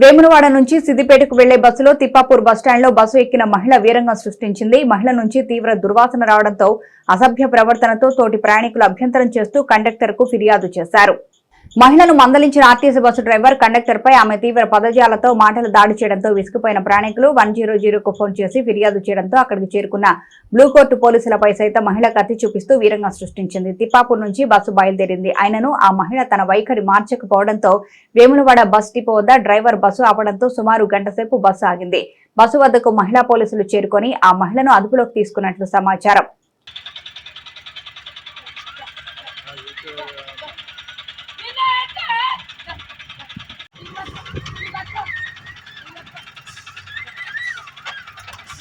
వేమునవాడ నుంచి సిద్దిపేటకు వెళ్ళే బస్సులో తిప్పాపూర్ బస్టాండ్లో బస్సు ఎక్కిన మహిళ వీరంగం సృష్టించింది. మహిళ నుంచి తీవ్ర దుర్వాసన రావడంతో అసభ్య ప్రవర్తనతో తోటి ప్రయాణికులు అభ్యంతరం చేస్తూ కండక్టర్కు ఫిర్యాదు చేశారు. మహిళను మందలించిన ఆర్టీసీ బస్సు డ్రైవర్ కండక్టర్ పై ఆమె తీవ్ర పదజాలతో మాటలు దాడి చేయడంతో విసుకుపోయిన ప్రయాణికులు వన్ జీరో జీరోకు ఫోన్ చేసి ఫిర్యాదు చేయడంతో అక్కడికి చేరుకున్న బ్లూ కోర్టు పోలీసులపై సైతం మహిళ కత్తి చూపిస్తూ వీరంగా సృష్టించింది. తిప్పాపూర్ నుంచి బస్సు బయలుదేరింది. ఆయనను ఆ మహిళ తన వైఖరి మార్చకపోవడంతో వేములవాడ బస్ డిపో వద్ద డ్రైవర్ బస్సు ఆపడంతో సుమారు గంటసేపు బస్సు ఆగింది. బస్సు వద్దకు మహిళా పోలీసులు చేరుకొని ఆ మహిళను అదుపులోకి తీసుకున్నట్లు సమాచారం.